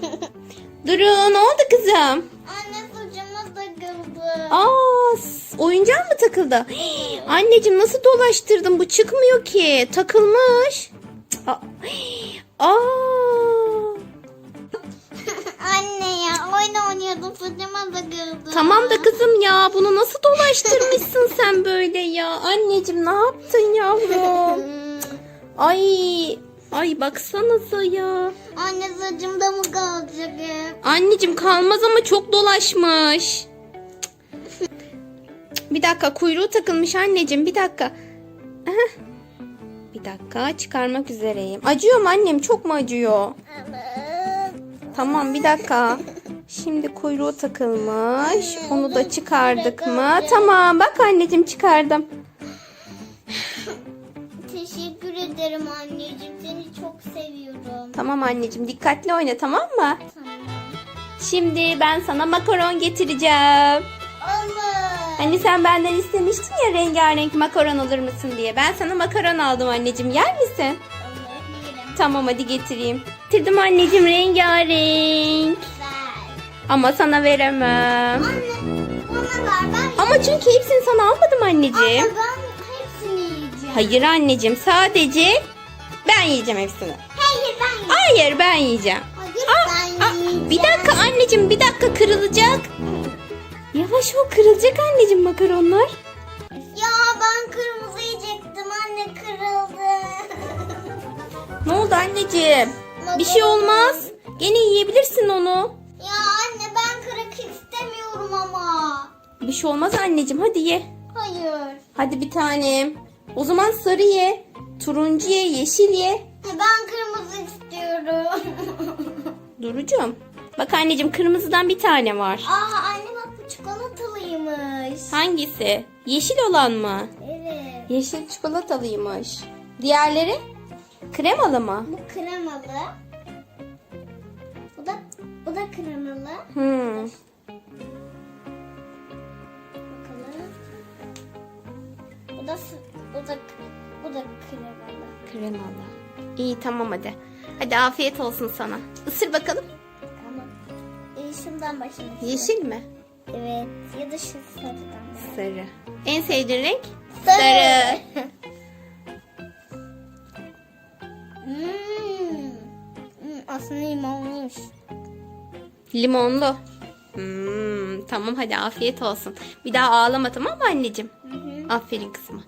Duru ne oldu kızım? Anne saçıma takıldı. Aa, oyuncağın mı takıldı? Hii, Anneciğim nasıl dolaştırdın? Bu çıkmıyor ki. Takılmış. Aa. hii, Aa. Anne ya oyun oynuyordum saçıma takıldı. Tamam da kızım ya bunu nasıl dolaştırmışsın sen böyle ya? Anneciğim ne yaptın yavrum? Ay ay baksanıza ya. Anne saçımda mı kalacak hep? Anneciğim kalmaz ama çok dolaşmış. Bir dakika kuyruğu takılmış anneciğim bir dakika. Bir dakika çıkarmak üzereyim. Acıyor mu annem çok mu acıyor? Tamam bir dakika. Şimdi kuyruğu takılmış. Onu da çıkardık mı? Tamam bak anneciğim çıkardım. Ederim anneciğim. Seni çok seviyorum. Tamam anneciğim dikkatli oyna tamam mı? Tamam. Şimdi ben sana makaron getireceğim. Olur. Hani sen benden istemiştin ya rengarenk makaron alır mısın diye. Ben sana makaron aldım anneciğim. Yer misin? Olur yerim. Tamam hadi getireyim. Getirdim anneciğim rengarenk. Güzel. Ama sana veremem. Anne bana ver ben. Ama çünkü hepsini sana almadım anneciğim. Anne ben. Hayır anneciğim sadece ben yiyeceğim hepsini. Hayır ben yiyeceğim. Hayır ben yiyeceğim. Hayır Aa, ben aa, yiyeceğim. bir dakika anneciğim bir dakika kırılacak. Yavaş ol kırılacak anneciğim makaronlar. Ya ben kırmızı yiyecektim anne kırıldı. Ne oldu anneciğim? Bir şey olmaz. Gene yiyebilirsin onu. ya anne ben kırık istemiyorum ama. Bir şey olmaz anneciğim hadi ye. Hayır. Hadi bir tanem. O zaman sarı ye. Turuncu ye, yeşil ye. Ben kırmızı istiyorum. Durucum. Bak anneciğim kırmızıdan bir tane var. Aa anne bak bu çikolatalıymış. Hangisi? Yeşil olan mı? Evet. Yeşil çikolatalıymış. Diğerleri? Kremalı mı? Bu kremalı. Bu da bu da kremalı. Hmm. Bakalım. Bu da bu da bu da kremalı. Kremalı. İyi tamam hadi. Hadi afiyet olsun sana. Isır bakalım. Ama e, şundan başlayalım. Yeşil mi? Evet. Ya da şu sarıdan. Sarı. En sevdiğin renk? Sarı. Hmm. Hmm, aslında limonluymuş. Limonlu. Hmm, tamam hadi afiyet olsun. Bir daha ağlama tamam mı anneciğim? Hı hı. Aferin kızıma.